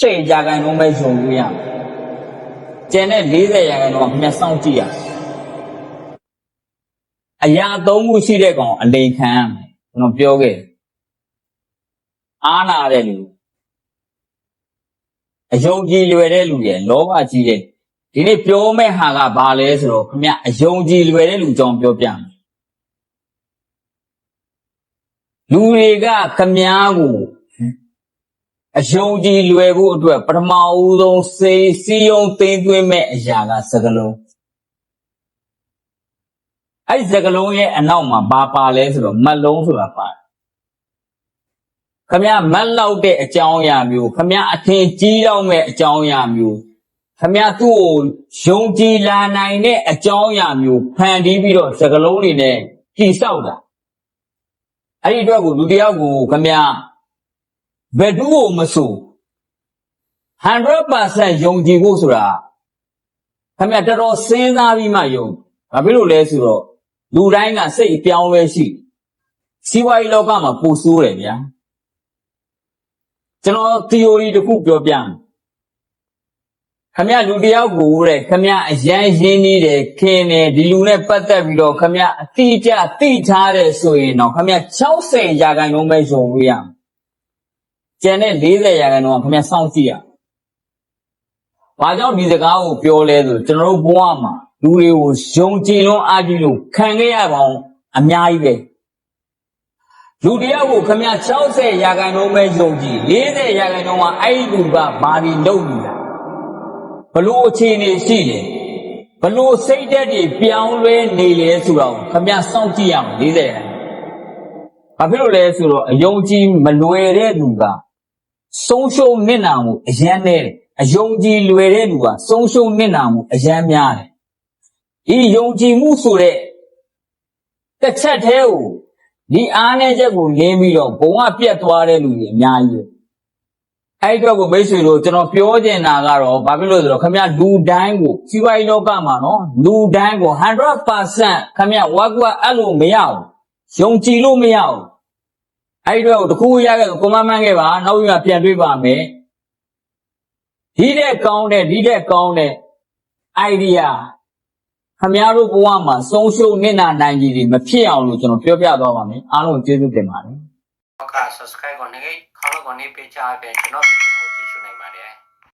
စိတ်ကြာကန်လုံးပဲယုံလို့ရမယ်ကျန်တဲ့40ရာခိုင်နှုန်းကခင်ဗျစောင့်ကြည့်ရမယ်အရာသုံးခုရှိတဲ့ကောင်အလိန်ခံရမယ်ကျွန်တော်ပြောခဲ့တယ်အားနာတဲ့လူအယုံကြည်လွယ်တဲ့လူရဲ့လောဘကြီးတဲ့ဒီနေ့ပြောမဲ့ဟာကဘာလဲဆိုတော့ခင်ဗျအယုံကြည်လွယ်တဲ့လူကြောင့်ပြောပြမယ်လူတွေကခမားကို အယုံကြည်လွယ်ဖို့အတွက်ပထမဦးဆုံးစေစီယုံသိမ့်သွင်းမဲ့အရာကစကလုံးအဲ့ဒီစကလုံးရဲ့အနောက်မှာဘာပါလဲဆိုတော့မတ်လုံးဆိုတာပါတယ်ခမရမတ်လောက်တဲ့အကြောင်းအရာမျိုးခမရအထင်ကြီးတော့မဲ့အကြောင်းအရာမျိုးခမရသူ့ကိုယုံကြည်လာနိုင်တဲ့အကြောင်းအရာမျိုးဖန်တီးပြီးတော့စကလုံးတွေနဲ့ကြည်ဆောက်တာအဲ့ဒီအတွက်ကိုလူတစ်ယောက်ကိုခမရ ဘယ်သူ့ကိုမဆို100%ယုံကြည်ဖို့ဆိုတာခမရတော်တော်စဉ်းစားပြီးမှယုံဘာဖြစ်လို့လဲဆိုတော့လူတိုင်းကစိတ်အပြောင်းလဲရှိစီးပွားရေးလောကမှာပိုဆိုးတယ်ဗျာကျွန်တော် theory တစ်ခုပြောပြမယ်ခမရလူတစ်ယောက်ကိုတဲ့ခမရအရန်ရင်းနေတယ်ခင်းတယ်ဒီလူနဲ့ပတ်သက်ပြီးတော့ခမရအတိအကျသိထားတယ်ဆိုရင်တော့ခမရ60ရာခိုင်နှုန်းပဲယုံလို့ရမယ် ကျန်တဲ့40ရာခိုင်နှုန်းကခမရစောင့်ကြည့်ရဘာကြောင့်ဒီစကားကိုပြောလဲဆိုကျွန်တော်တို့ဘဝမှာလူတွေကိုယုံကြည်လွန်းအားကြီးလို့ခံခဲ့ရပါအောင်အများကြီးပဲလူတယောက်ကိုခမရ60ရာခိုင်နှုန်းပဲယုံကြည်40ရာခိုင်နှုန်းကအဲ့ဒီလူကဘာဒီလုပ်နေတာဘလို့အခြေအနေရှိတယ်ဘလို့စိတ်ဓာတ်တွေပြောင်းလဲနေလဲဆိုတော့ခမရစောင့်ကြည့်ရမယ်40ရာခိုင်နှုန်းဘာဖြစ်လို့လဲဆိုတော့အယုံကြည်မလွယ်တဲ့လူက ဆုံးရှုံးနစ်နာမှုအရန်နဲ့အယုံကြည်လွယ်တဲ့လူကဆုံးရှုံးနစ်နာမှုအရန်များတယ်ဒီယုံကြည်မှုဆိုတဲ့တစ်ချက်တည်းကိုဒီအားနဲ့ချက်ကိုလင်းပြီးတော့ဘုံကပြတ်သွားတဲ့လူကြီးအများကြီးပဲအဲ့ဒီတော့ကိုမိတ်ဆွေတို့ကျွန်တော်ပြောချင်တာကတော့ဘာဖြစ်လို့လဲဆိုတော့ခမရလူတိုင်းကိုစီးပွားရေးလောကမှာနော်လူတိုင်းကို100%ခမရဝါကွာအဲ့လိုမရဘူးယုံကြည်လို့မရဘူး အဲ့ဒီတော့တခုရခဲ့ဆိုကိုမမှန်းခဲ့ပါနောက်ပြီးမှပြန်တွေ့ပါမယ်ဒီတဲ့ကောင်းတဲ့ဒီတဲ့ကောင်းတဲ့ idea ခမရတို့ဘဝမှာဆုံးရှုံးနစ်နာနိုင်ကြီးတွေမဖြစ်အောင်လို့ကျွန်တော်ပြောပြသွားပါမယ်အားလုံးကျေးဇူးတင်ပါတယ်နောက်က subscribe ကိုနေခိုင်းခေါင်းကိုနေပေးချအပြင်ကျွန်တော်ဗီဒီယို